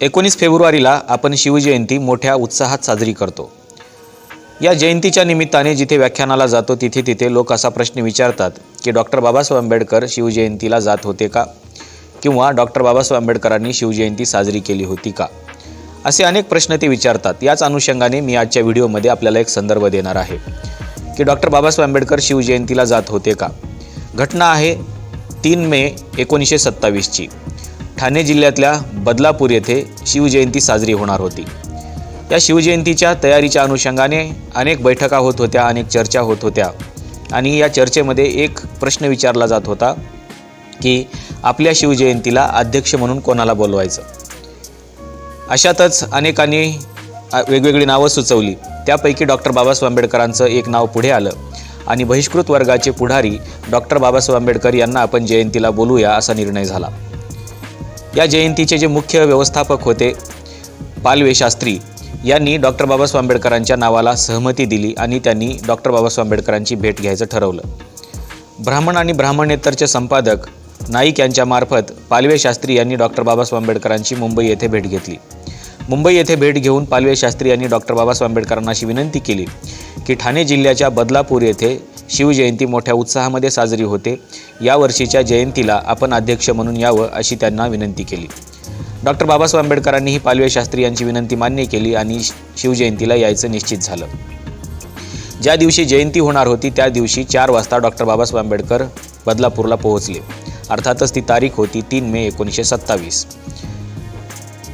एकोणीस फेब्रुवारीला आपण शिवजयंती मोठ्या उत्साहात साजरी करतो. या जयंतीच्या निमित्ताने जिथे व्याख्यानाला जातो तिथे तिथे लोक असा प्रश्न विचारतात की डॉक्टर बाबासाहेब आंबेडकर शिवजयंतीला जात होते का? किंवा डॉक्टर बाबासाहेब आंबेडकरांनी शिवजयंती साजरी केली होती का? असे अनेक प्रश्न ते विचारतात. याच अनुषंगाने मी आजच्या व्हिडिओमध्ये आपल्याला एक संदर्भ देणार आहे की डॉक्टर बाबासाहेब आंबेडकर शिवजयंतीला जात होते का? घटना आहे तीन मे एकोणीसशे सत्तावीसची. ठाणे जिल्ह्यातल्या बदलापूर येथे शिवजयंती साजरी होणार होती. या शिवजयंतीच्या तयारीच्या अनुषंगाने अनेक बैठका होत होत्या अनेक चर्चा होत होत्या. आणि या चर्चेमध्ये एक प्रश्न विचारला जात होता की आपल्या शिवजयंतीला अध्यक्ष म्हणून कोणाला बोलवायचं? अशातच अनेकांनी वेगवेगळी नावं सुचवली. त्यापैकी डॉक्टर बाबासाहेब आंबेडकरांचं एक नाव पुढे आलं. आणि बहिष्कृत वर्गाचे पुढारी डॉक्टर बाबासाहेब आंबेडकर यांना आपण जयंतीला बोलूया असा निर्णय झाला. या जयंतीचे जे मुख्य व्यवस्थापक होते पालवे शास्त्री यांनी डॉक्टर बाबासाहेब आंबेडकरांच्या नावाला सहमती दिली आणि त्यांनी डॉक्टर बाबासाहेब आंबेडकरांची भेट घ्यायचं ठरवलं. ब्राह्मण आणि ब्राह्मणेतरचे संपादक नाईक यांच्यामार्फत पालवे शास्त्री यांनी डॉक्टर बाबासाहेब आंबेडकरांची मुंबई येथे भेट घेतली. मुंबई येथे भेट घेऊन पालवे शास्त्री यांनी डॉक्टर बाबासाहेब आंबेडकरांना अशी विनंती केली की ठाणे जिल्ह्याच्या बदलापूर येथे शिवजयंती मोठ्या उत्साहामध्ये साजरी होते. यावर्षीच्या जयंतीला आपण अध्यक्ष म्हणून यावं अशी त्यांना विनंती केली. डॉक्टर बाबासाहेब आंबेडकरांनीही पालवे शास्त्री यांची विनंती मान्य केली आणि शिवजयंतीला यायचं निश्चित झालं. ज्या दिवशी जयंती होणार होती त्या दिवशी चार वाजता डॉक्टर बाबासाहेब आंबेडकर बदलापूरला पोहोचले. अर्थातच ती तारीख होती तीन मे एकोणीसशे सत्तावीस.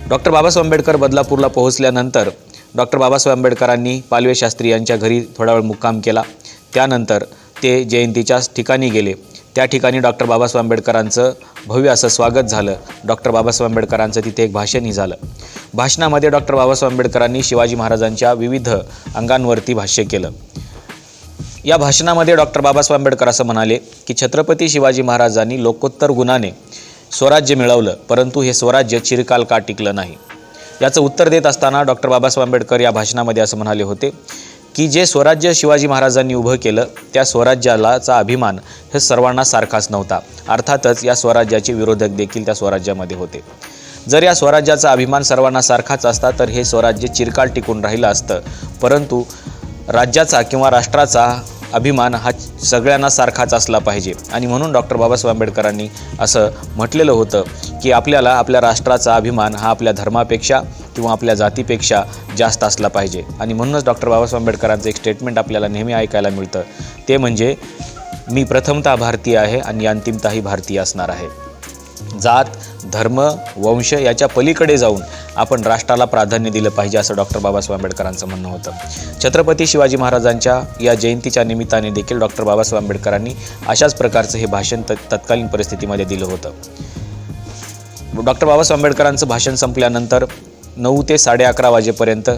डॉक्टर बाबासाहेब आंबेडकर बदलापूरला पोहोचल्यानंतर डॉक्टर बाबासाहेब आंबेडकरांनी पालवे शास्त्री यांच्या घरी थोडा वेळ मुक्काम केला. त्यानंतर ते जयंतीच्या ठिकाणी गेले. त्या ठिकाणी डॉक्टर बाबासाहेब आंबेडकरांचं भव्य असं स्वागत झालं. डॉक्टर बाबासाहेब आंबेडकरांचं तिथे एक भाषणही झालं. भाषणामध्ये डॉक्टर बाबासाहेब आंबेडकरांनी शिवाजी महाराजांच्या विविध अंगांवरती भाष्य केलं. या भाषणामध्ये डॉक्टर बाबासाहेब आंबेडकर असं म्हणाले की छत्रपती शिवाजी महाराजांनी लोकोत्तर गुणाने स्वराज्य मिळवलं परंतु हे स्वराज्य चिरकाल का टिकलं नाही? याचं उत्तर देत असताना डॉक्टर बाबासाहेब आंबेडकर या भाषणामध्ये असं म्हणाले होते की जे स्वराज्य शिवाजी महाराजांनी उभं केलं त्या स्वराज्यालाचा अभिमान हे सर्वांना सारखाच नव्हता. अर्थातच या स्वराज्याचे विरोधक देखील त्या स्वराज्यामध्ये होते. जर या स्वराज्याचा अभिमान सर्वांना सारखाच असता तर हे स्वराज्य चिरकाल टिकून राहिलं असतं. परंतु राज्याचा किंवा राष्ट्राचा अभिमान हा सगळ्यांना सारखाच असला पाहिजे. आणि म्हणून डॉक्टर बाबासाहेब आंबेडकरांनी असं म्हटलेलं होतं की आपल्याला आपल्या राष्ट्राचा अभिमान हा आपल्या धर्मापेक्षा किंवा आपल्या जातीपेक्षा जास्त असला पाहिजे. आणि म्हणूनच डॉक्टर बाबासाहेब आंबेडकरांचं एक स्टेटमेंट आपल्याला नेहमी ऐकायला मिळतं. ते म्हणजे मी प्रथमतः भारतीय आहे आणि अंतिमतःही भारतीय असणार आहे. जात धर्म वंश याच्या पलीकडे जाऊन आपण राष्ट्राला प्राधान्य दिलं पाहिजे असं डॉक्टर बाबासाहेब आंबेडकरांचं म्हणणं होतं. छत्रपती शिवाजी महाराजांच्या या जयंतीच्या निमित्ताने देखील डॉक्टर बाबासाहेब आंबेडकरांनी अशाच प्रकारचं हे भाषण त तत्कालीन परिस्थितीमध्ये दिलं होतं. डॉक्टर बाबासाहेब आंबेडकरांचं भाषण संपल्यानंतर नऊ ते साडे अकरा वाजेपर्यंत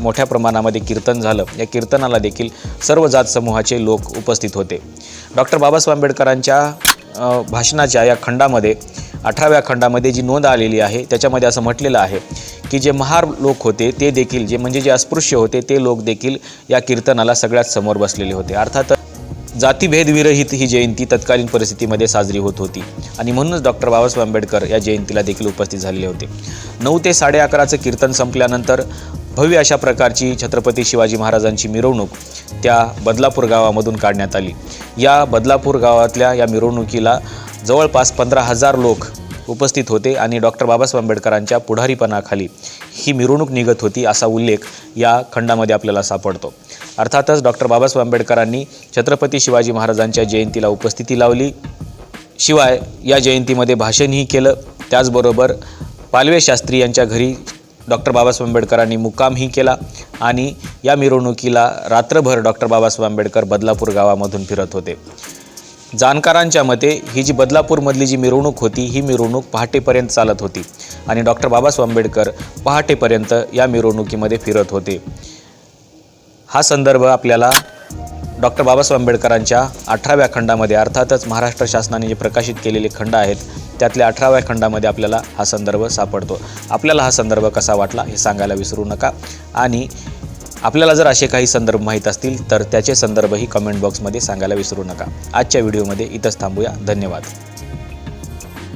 मोठ्या प्रमाणामध्ये कीर्तन झालं. या कीर्तनाला देखील सर्व जात समूहाचे लोक उपस्थित होते. डॉक्टर बाबासाहेब आंबेडकरांच्या भाषणाच्या या खंडामध्ये अठराव्या खंडामध्ये जी नोंद आलेली आहे त्याच्यामध्ये असं म्हटलेलं आहे की जे महार लोक होते ते देखील जे म्हणजे जे अस्पृश्य होते ते लोक देखील या कीर्तनाला सगळ्यात समोर बसलेले होते. अर्थात जातीभेदविरहित ही जयंती तत्कालीन परिस्थितीमध्ये साजरी होत होती. आणि म्हणूनच डॉक्टर बाबासाहेब आंबेडकर या जयंतीला देखील उपस्थित झालेले होते. नऊ ते साडे अकराचं कीर्तन संपल्यानंतर भव्य अशा प्रकारची छत्रपती शिवाजी महाराजांची मिरवणूक त्या बदलापूर गावामधून काढण्यात आली. या बदलापूर गावातल्या या मिरवणुकीला जवळपास पंधरा हजार लोक उपस्थित होते आणि डॉक्टर बाबासाहेब आंबेडकरांच्या पुढारीपणाखाली ही मिरवणूक निघत होती असा उल्लेख या खंडामध्ये आपल्याला सापडतो. अर्थातच डॉक्टर बाबासाहेब आंबेडकरांनी छत्रपती शिवाजी महाराजांच्या जयंतीला उपस्थिती लावली. शिवाय या जयंतीमध्ये भाषणही केलं. त्याचबरोबर पालवे शास्त्री यांच्या घरी डॉक्टर बाबासाहेब आंबेडकरांनी मुक्कामही केला आणि या मिरवणुकीला रात्रभर डॉक्टर बाबासाहेब आंबेडकर बदलापूर गावामधून फिरत होते. जाणकारांच्या मते ही जी बदलापूरमधली जी मिरवणूक होती ही मिरवणूक पहाटेपर्यंत चालत होती आणि डॉक्टर बाबासाहेब आंबेडकर पहाटेपर्यंत या मिरवणुकीमध्ये फिरत होते. हा संदर्भ आपल्याला डॉक्टर बाबासाहेब आंबेडकरांच्या अठराव्या खंडामध्ये अर्थातच महाराष्ट्र शासनाने जे प्रकाशित केलेले खंड आहेत त्यातल्या अठराव्या खंडामध्ये आपल्याला हा संदर्भ सापडतो. आपल्याला हा संदर्भ कसा वाटला हे सांगायला विसरू नका. आणि आपल्याला जर असे काही संदर्भ माहीत असतील तर त्याचे संदर्भही कमेंट बॉक्समध्ये सांगायला विसरू नका. आजच्या व्हिडिओमध्ये इथंच थांबूया. धन्यवाद.